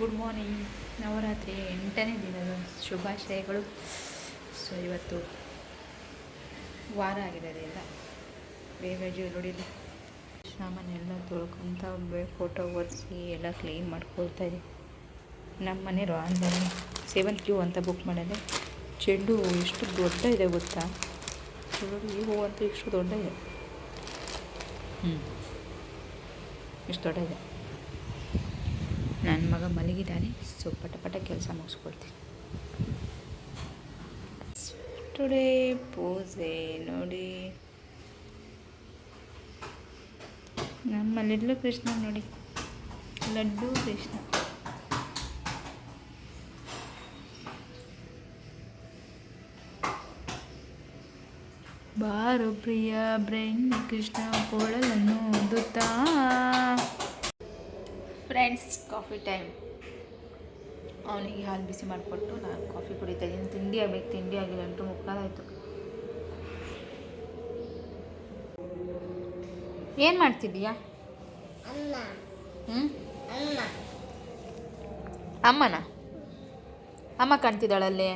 Good morning Navratri ಎಂಟನೇ ದಿನದ ಶುಭಾಶಯಗಳು. ಸೊ ಇವತ್ತು ವಾರ ಆಗಿರೋದ್ರಿಂದ ಬೇಗ ಜೋಲುಡಿಲಿ ಸಾಮಾನೆಲ್ಲ ತೊಳ್ಕೊತ ಫೋಟೋ ಒರೆಸಿ ಎಲ್ಲ ಕ್ಲೀನ್ ಮಾಡ್ಕೊಳ್ತಾ ಇದೆ. ನಮ್ಮ ಮನೆ ಆನ್ಲೈನ್ ಸೆವೆನ್ ಕ್ಯೂ ಅಂತ ಬುಕ್ ಮಾಡಿದೆ. ಚೆಂಡು ಎಷ್ಟು ದೊಡ್ಡ ಇದೆ ಗೊತ್ತಾ? ನೋಡಿ, ಈ ಹೂವು ಅಂತೂ ಎಷ್ಟು ದೊಡ್ಡ ಇದೆ. ಹ್ಞೂ ಇಷ್ಟು ದೊಡ್ಡ ಇದೆ. ನನ್ನ ಮಗ ಮಲಗಿದ್ದಾನೆ ಸೊ ಪಟ ಪಟ ಕೆಲಸ ಮುಗಿಸ್ಕೊಳ್ತೀನಿ ಟುಡೇ ಪೂಜೆ ನೋಡಿ. ನಮ್ಮ ಲಿಡ್ಲು ಕೃಷ್ಣ ನೋಡಿ. ಲಡ್ಡು ಕೃಷ್ಣ. ಬಾರು ಪ್ರಿಯ ಬ್ರೈನ್ ಕೃಷ್ಣ ಕೊಳಲನ್ನು ಓದುತ್ತಾ ಫ್ರೆಂಡ್ಸ್ ಕಾಫಿ ಟೈಮ್ ಅವನಿಗೆ ಹಾಲು ಬಿಸಿ ಮಾಡಿಕೊಟ್ಟು ನಾನು ಕಾಫಿ ಕುಡಿತಾ ಇದ್ದೀನಿ. ತಿಂಡಿ ಆಗಬೇಕು ತಿಂಡಿ ಆಗಿಲ್ಲ ಎಂಟು ಮುಕ್ಕಾಲಾಯಿತು ಏನು ಮಾಡ್ತಿದ್ದೀಯಾ? ಹ್ಞೂ ಅಮ್ಮ ಅಮ್ಮನ? ಅಮ್ಮ ಕಾಣ್ತಿದ್ದಾಳಲ್ಲಿ?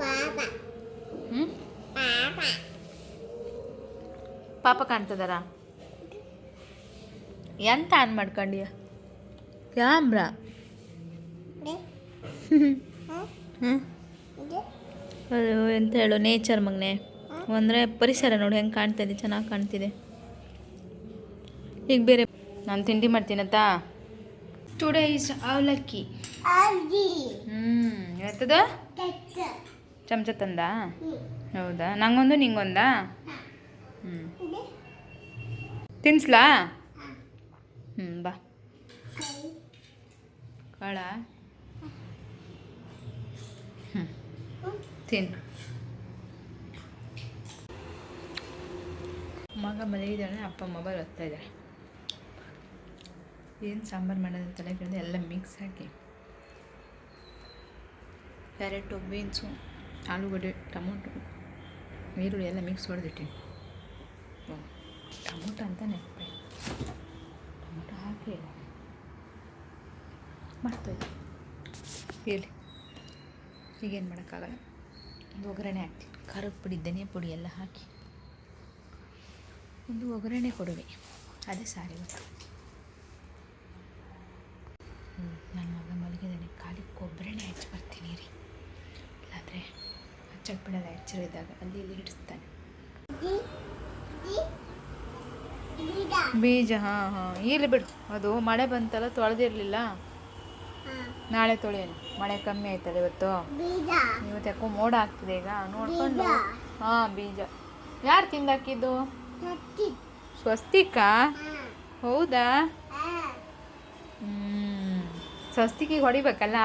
ಪಾಪ. ಹ್ಞೂ ಪಾಪ. ಪಾಪ ಕಾಣ್ತಿದಾರ ಎಂತ ಆನ್ ಮಾಡ್ಕೊಂಡಿಯ? ಕ್ಯಾಮ್ರಾ. ಹ್ಞೂ ಇದು ಅದು ಎಂತ ಹೇಳು ನೇಚರ್ ಮಗ್ನೆ. ಅಂದರೆ ಪರಿಸರ ನೋಡಿ ಹೆಂಗೆ ಇದೆ ಚೆನ್ನಾಗಿ ಕಾಣ್ತಿದೆ. ಈಗ ಬೇರೆ ನಾನು ತಿಂಡಿ ಮಾಡ್ತೀನತ್ತಾ ಟುಡೇ ಇಸ್ ಅವಲಕ್ಕಿ. ಹ್ಞೂ ಎತ್ತದ ಚಮಚ ತಂದ? ಹೌದಾ? ನಂಗೊಂದು ನಿಂಗೊಂದಾ? ಹ್ಞೂ ತಿನ್ಸ್ಲಾ? ಹ್ಞೂ ಬಾ. ಕಾಳ. ಹ್ಞೂ ಮಗ ಮಲಗಿದ್ದಾನೆ, ಅಪ್ಪ ಮೊಬೈಲ್ ಓದ್ತಾ ಇದ್ದಾರೆ. ಏನು ಸಾಂಬಾರು ಮಾಡೋದು ತಲೆ ಕೆಳಗೆ ಎಲ್ಲ ಮಿಕ್ಸ್ ಹಾಕಿ. ಕ್ಯಾರೆಟು ಬೀನ್ಸು ಆಲೂಗಡ್ಡೆ, ಟೊಮೊಟೊ, ಈರುಳ್ಳಿ ಎಲ್ಲ ಮಿಕ್ಸ್ ಹೊಡೆದಿಟ್ಟಿನಿ. ಟೊಮೊಟೊ ಅಂತ ಟೊಮೊಟೊ ಹಾಕಿ ಮರ್ತೋಯ್ತು ಹೇಳಿ. ಈಗೇನು ಮಾಡೋಕ್ಕಾಗಲ್ಲ. ಒಂದು ಒಗ್ಗರಣೆ ಹಾಕ್ತೀನಿ. ಖಾರದ ಪುಡಿ, ಧನಿಯಾ ಪುಡಿ ಎಲ್ಲ ಹಾಕಿ. ಒಂದು ಒಗ್ಗರಣೆ ಕೊಡುವೆ. ಅದೇ ಸಾರಿ ಇವತ್ತು. ನನ್ನ ಮಗ ಮಲಗಿದ್ದಾನೆ ಖಾಲಿ ಕೊಬ್ಬರಣೆ ಹಚ್ಚಿ ಬರ್ತೀನಿ ರೀ. ಇಲ್ಲಾಂದರೆ ಹಚ್ಚಕ್ಕೆ ಬಿಡಲ್ಲ ಎಚ್ಚರ ಇದ್ದಾಗ ಅಲ್ಲಿ ಇಲ್ಲಿ ಹಿಡಿಸ್ತಾನೆ. ಬೀಜ. ಹಾಂ ಹಾಂ. ಇಲ್ಲಿ ಬಿಡು. ಅದು ಮಳೆ ಬಂತಲ್ಲ ತೊಳೆದಿರಲಿಲ್ಲ ನಾಳೆ ತೊಳೆಯೋಣ ಮಳೆ ಕಮ್ಮಿ ಆಯ್ತಲ್ಲ ಇವತ್ತು. ಇವತ್ತು ಯಾಕೋ ಮೋಡ ಆಗ್ತಿದೆ ಈಗ. ನೋಡ್ಕೊಂಡು. ಹಾಂ ಬೀಜ. ಯಾರು ತಿಂದಾಕಿದ್ದು? ಸ್ವಸ್ತಿಕಾ. ಹೌದಾ? ಹ್ಞೂ ಸ್ವಸ್ತಿಕಿಗೆ ಹೊಡಿಬೇಕಲ್ಲ?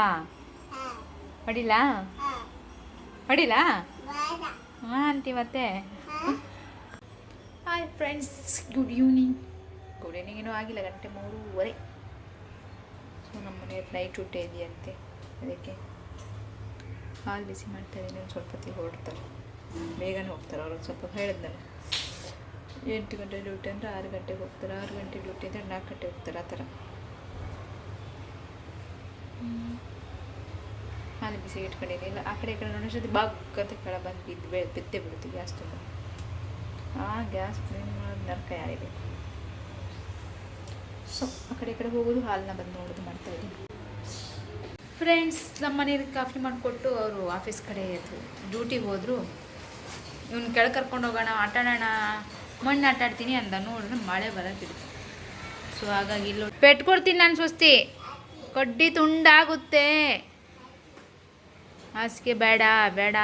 ಹೊಡಿಲ? ಹೊಡಿಲಾ? ಹಾಂ ಅಂತಿ ಮತ್ತೆ. Hi friends good evening good evening ಏನೂ ಆಗಿಲ್ಲ, ಗಂಟೆ ಮೂರುವರೆ. ಸೊ ನಮ್ಮ ಮನೆ ನೈಟ್ ಊಟ ಇದೆಯಂತೆ. ಅದಕ್ಕೆ ಹಾಲು ಬಿಸಿ ಮಾಡ್ತಾ ಇದ್ದೀನಿ, ಒಂದು ಸ್ವಲ್ಪ ಹೊತ್ತಿಗೆ ಹೊರಡ್ತಾರೆ. ಬೇಗನೆ ಹೋಗ್ತಾರೆ ಅವ್ರು ಸ್ವಲ್ಪ ಹೇಳಿದ್ನಲ್ಲ. ಎಂಟು ಗಂಟೆ ಡ್ಯೂಟಿ ಅಂದರೆ ಆರು ಗಂಟೆಗೆ ಹೋಗ್ತಾರೆ, ಆರು ಗಂಟೆ ಡ್ಯೂಟಿ ಅಂದರೆ ನಾಲ್ಕು ಗಂಟೆ ಹೋಗ್ತಾರೆ, ಆ ಥರ. ಹಾಲು ಬಿಸಿ ಇಟ್ಕೊಂಡಿದ್ದೀನಿ. ಇಲ್ಲ, ಆ ಕಡೆ, ಈ ಕಡೆ ನೋಡೋಷ್ಟೊತ್ತಿ ಬಾಗ್ ಅಂತ ಕೆಳ ಬಂದು ಬಿದ್ದು ಬೆ, ಬಿದ್ದೇ ಬಿಡುತ್ತೆ, ಗ್ಯಾಸ್ ತುಂಬ. ಆ ಗ್ಯಾಸ್ ಕ್ಲೀನ್ ಮಾಡೋದು ನರ್ಕ ಯಾರಿಗೆ ಸೊ ಆ ಕಡೆ ಈ ಕಡೆ ಹೋಗೋದು, ಹಾಲನ್ನ ಬಂದು ನೋಡೋದು ಮಾಡ್ತಾ ಇದ್ದೀನಿ. ಫ್ರೆಂಡ್ಸ್ ನಮ್ಮ ಮನೇಲಿ ಕಾಫಿ ಮಾಡಿಕೊಟ್ಟು ಅವರು ಆಫೀಸ್ ಕಡೆ ಡ್ಯೂಟಿಗೆ ಹೋದರು. ಇವ್ನು ಕೆಳಗೆ ಕರ್ಕೊಂಡು ಹೋಗೋಣ ಆಟ ಆಡೋಣ ಮಣ್ಣು ಆಟ ಆಡ್ತೀನಿ ಅಂದ ನೋಡಿದ್ರೆ ಮಳೆ ಬರೋಕ್ಕಿದೆ ಸೊ ಹಾಗಾಗಿ ಇಲ್ಲೋ ಪೆಟ್ಕೊಡ್ತೀನಿ ನಾನು ಸುಸ್ತಿ ಕಡ್ಡಿ ತುಂಡಾಗುತ್ತೆ. ಹಾಸಿಗೆ ಬೇಡ ಬೇಡ.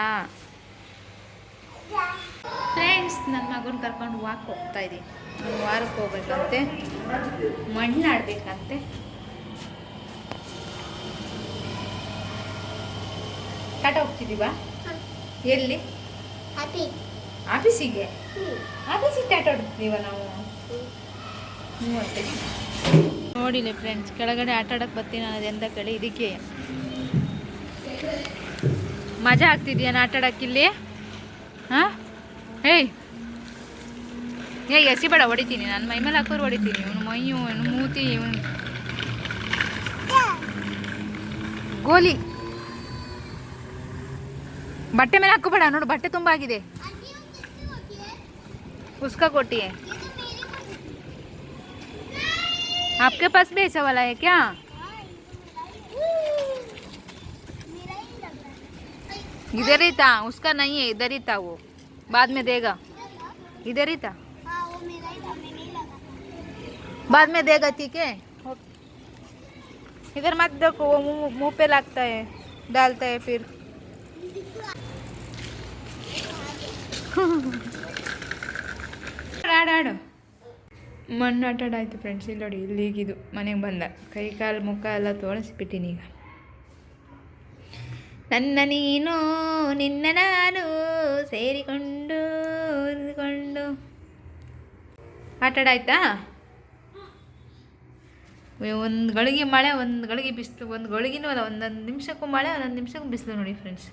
ಫ್ರೆಂಡ್ಸ್ ನನ್ನ ಮಗನ ಕರ್ಕೊಂಡು ವಾಕ್ ಹೋಗ್ತಾ ಇದ್ದೀನಿ. ಒಂದು ವಾರಕ್ಕೆ ಹೋಗ್ಬೇಕಂತೆ. ಮಣ್ಣು ಆಡ್ಬೇಕಂತೆ. ಕಾಟ ಹೋಗ್ತಿದ್ದೀವಾ? ಎಲ್ಲಿ? ಆಫೀಸಿಗೆ? ಆಫೀಸಿಗೆ ಟಾಟ ಹೊಡ್ತೀವ ನಾವು? ನೋಡಿಲ್ಲ ಫ್ರೆಂಡ್ಸ್ ಕೆಳಗಡೆ ಆಟ ಬರ್ತೀನಿ ಅನ್ನೋದು ಎಂದ ಕಡೆ ಇದಕ್ಕೆ. ಮಜಾ ಆಗ್ತಿದ್ಯಾ ಆಟ ಇಲ್ಲಿ? ಹಾಂ? ಹೇಯ್. ಏ ಎಸಿ ಬೇಡ ಹೊಡಿತೀನಿ ನಾನು ಮೈ ಮೇಲೆ ಹಾಕೋರು ಹೊಡಿತೀನಿ ಇವನು ಮೈ ಇವನು ಮೂತಿ ಇವನು ಗೋಲಿ ಬಟ್ಟೆ ಮೇಲೆ ಹಾಕೋಬೇಡ ನೋಡು ಬಟ್ಟೆ ತುಂಬ ಆಗಿದೆ उसका कोटी है आपके पास भी ऐसा वाला है क्या इधर ही था उसका नहीं है इधर ही था वो बाद में देगा इधर ही था बाद में देगा ठीक है इधर मत देखो वो मुंह मुंह पे लगता है डालता है फिर ಆಡಾಡು ಮಣ್ಣು ಆಟಾಡಾಯ್ತು ಫ್ರೆಂಡ್ಸ್ ಇಲ್ಲಿ ನೋಡಿ ಇಲ್ಲಿಗಿದು ಮನೆಗೆ ಬಂದ ಕೈ ಕಾಲು ಮುಖ ಎಲ್ಲ ತೋಳಿಸ್ಬಿಟ್ಟಿನಿ ಈಗ ನನ್ನ ನೀನು ನಿನ್ನ ನಾನು ಸೇರಿಕೊಂಡು ಉರಿದುಕೊಂಡು ಆಟಾಡಾಯ್ತಾ ಒಂದು ಗಳಿಗೆ ಮಳೆ, ಒಂದು ಗಳಿಗೆ ಬಿಸಿಲು, ಒಂದು ಗಳಿಗೆನೂ ಅಲ್ಲ, ಒಂದೊಂದು ನಿಮಿಷಕ್ಕೂ ಮಳೆ, ಒಂದೊಂದು ನಿಮಿಷಕ್ಕೂ ಬಿಸಿಲು ನೋಡಿ ಫ್ರೆಂಡ್ಸ್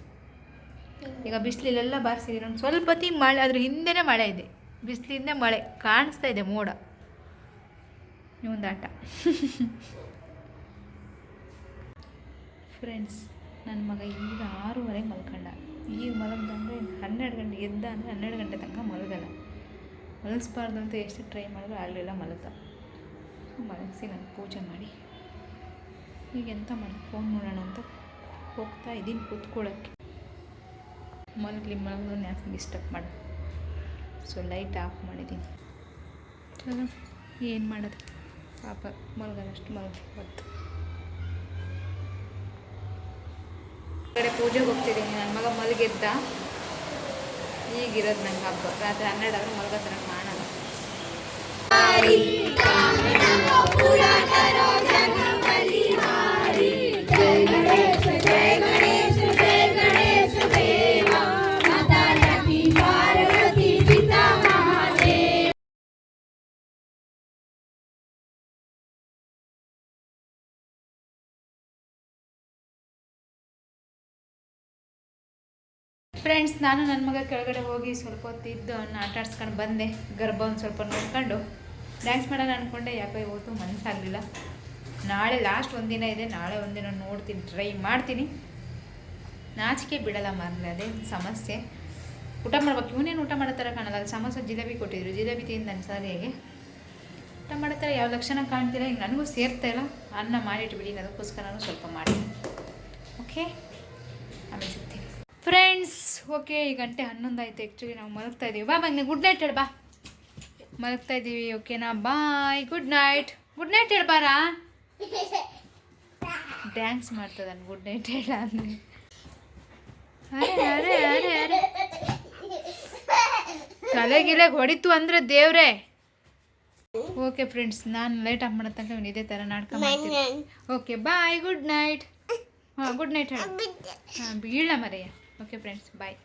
ಈಗ ಬಿಸಿಲಿಲೆಲ್ಲ ಬಾರಿಸಿದ್ದೀನಿ ಒಂದು ಸ್ವಲ್ಪ ಹೊತ್ತಿಗೆ ಮಳೆ, ಅದ್ರ ಹಿಂದೆನೇ ಮಳೆ ಇದೆ. ಬಿಸಿಲಿಂದ ಮಳೆ ಕಾಣಿಸ್ತಾ ಇದೆ ಮೋಡ. ಒಂದು ಆಟ ಫ್ರೆಂಡ್ಸ್ ನನ್ನ ಮಗ ಈಗ ಆರೂವರೆಗೆ ಮಲ್ಕೊಂಡ. ಈಗ ಮಲಗ್ದಂದ್ರೆ ಹನ್ನೆರಡು ಗಂಟೆ, ಎದ್ದ ಅಂದರೆ ಹನ್ನೆರಡು ಗಂಟೆ ತನಕ ಮಲಗಲ್ಲ. ಮಲಗಿಸ್ಬಾರ್ದು ಅಂತ ಎಷ್ಟು ಟ್ರೈ ಮಾಡಿದ್ರು ಆಗಲಿಲ್ಲ ಮಲಗ್ದ. ಮಲಗಿಸಿ ನಾನು ಪೂಜೆ ಮಾಡಿ. ಈಗ ಎಂತ ಮಾಡಿ ಫೋನ್ ನೋಡೋಣ ಅಂತ ಹೋಗ್ತಾ ಇದ್ದೀನಿ ಕೂತ್ಕೊಳ್ಳೋಕ್ಕೆ. ಮಲಗಲಿ ಮಲಗಲು ಯಾಕೆ ಡಿಸ್ಟರ್ಬ್ ಮಾಡ? ಸೊ ಲೈಟ್ ಆಫ್ ಮಾಡಿದ್ದೀನಿ. ಚಲೋ. ಏನು ಮಾಡೋದು? ಪಾಪ ಮಲಗಲ್ಲ, ಅಷ್ಟು ಮಲಗಿ ಕಡೆ ಪೂಜೆಗೆ ಹೋಗ್ತಿದ್ದೀನಿ. ನನ್ನ ಮಗ ಮಲಗಿದ್ದ. ಈಗಿರೋದು ನಂಗೆ ಹಬ್ಬ. ರಾತ್ರಿ ಹನ್ನೆರಡು ಆದ್ರೆ ಮಲಗೋ ಥರ ಕಾಣಲ್ಲ. ಫ್ರೆಂಡ್ಸ್ ನಾನು ನನ್ನ ಮಗ ಕೆಳಗಡೆ ಹೋಗಿ ಸ್ವಲ್ಪ ಹೊತ್ತಿದ್ದು ಅವನ್ನ ಆಟ ಆಡ್ಸ್ಕೊಂಡು ಬಂದೆ. ಗರ್ಭ ಒಂದು ಸ್ವಲ್ಪ ನೋಡ್ಕೊಂಡು ಡ್ಯಾನ್ಸ್ ಮಾಡೋಣ ಅಂದ್ಕೊಂಡೆ ಯಾಕೋ ಇವತ್ತು ಮನಸ್ಸಾಗಲಿಲ್ಲ ನಾಳೆ ಲಾಸ್ಟ್ ಒಂದಿನ ಇದೆ, ನಾಳೆ ಒಂದಿನ ನೋಡ್ತೀನಿ ಟ್ರೈ ಮಾಡ್ತೀನಿ. ನಾಚಿಕೆ ಬಿಡಲ್ಲ ಮಾರಲಿ ಅದೇ ಸಮಸ್ಯೆ. ಊಟ ಮಾಡ್ಬೇಕು, ಇವನೇನು ಊಟ ಮಾಡೋ ಥರ ಕಾಣಲ್ಲ, ಅಲ್ಲಿ ಸಮೋಸ ಜಿಲೇಬಿ ಕೊಟ್ಟಿದ್ರು. ಜಿಲೇಬಿ ತಿಂದ ನನ್ನ ಹೇಗೆ? ಊಟ ಮಾಡೋ ಥರ ಯಾವ ಲಕ್ಷಣ ಕಾಣ್ತಿಲ್ಲ ಈಗ ನನಗೂ ಸೇರ್ತಾ ಇಲ್ಲ. ಅನ್ನ ಮಾಡಿಟ್ಬಿಡಿ ಅದಕ್ಕೋಸ್ಕರ ಸ್ವಲ್ಪ ಮಾಡಿ. ಓಕೆ ಆಮೇಲೆ ಸಿಗ್ತೀನಿ. ಫ್ರೆಂಡ್ಸ್ ಓಕೆ ಈ ಗಂಟೆ ಹನ್ನೊಂದು ಆಯಿತು. ಆ್ಯಕ್ಚುಲಿ ನಾವು ಮಲಗ್ತಾ ಇದ್ದೀವಿ ಬಾ ಬಂದು ಗುಡ್ ನೈಟ್ ಹೇಳು, ಬಾ. ಮಲಗ್ತಾ ಇದ್ದೀವಿ ಓಕೆನಾ bye good night good night ಹೇಳ್ಬಾರ? ಬಾರಾ ಡ್ಯಾನ್ಸ್ ಮಾಡ್ತದಾನೆ ಗುಡ್ ನೈಟ್ ಹೇಳ ಅಂದರೆ ಅರೆ ಅರೆ ಅರೆ ಅರೆ. ತಲೆಗಿಲೆಗೆ ಹೊಡಿತು ಅಂದರೆ ದೇವ್ರೆ. ಓಕೆ ಫ್ರೆಂಡ್ಸ್ ನಾನು ಲೈಟ್ ಆಫ್ ಮಾಡೋ ತನಕ ಇದೇ ಥರ ನಾಟಕ ಮಾಡ್ತೀನಿ ಓಕೆ ಬಾಯ್ ಗುಡ್ ನೈಟ್ ಹಾಂ ಗುಡ್ ನೈಟ್ ಹೇಳ. ಹಾಂ ಬೀಳ ಮರೆಯ. Okay friends bye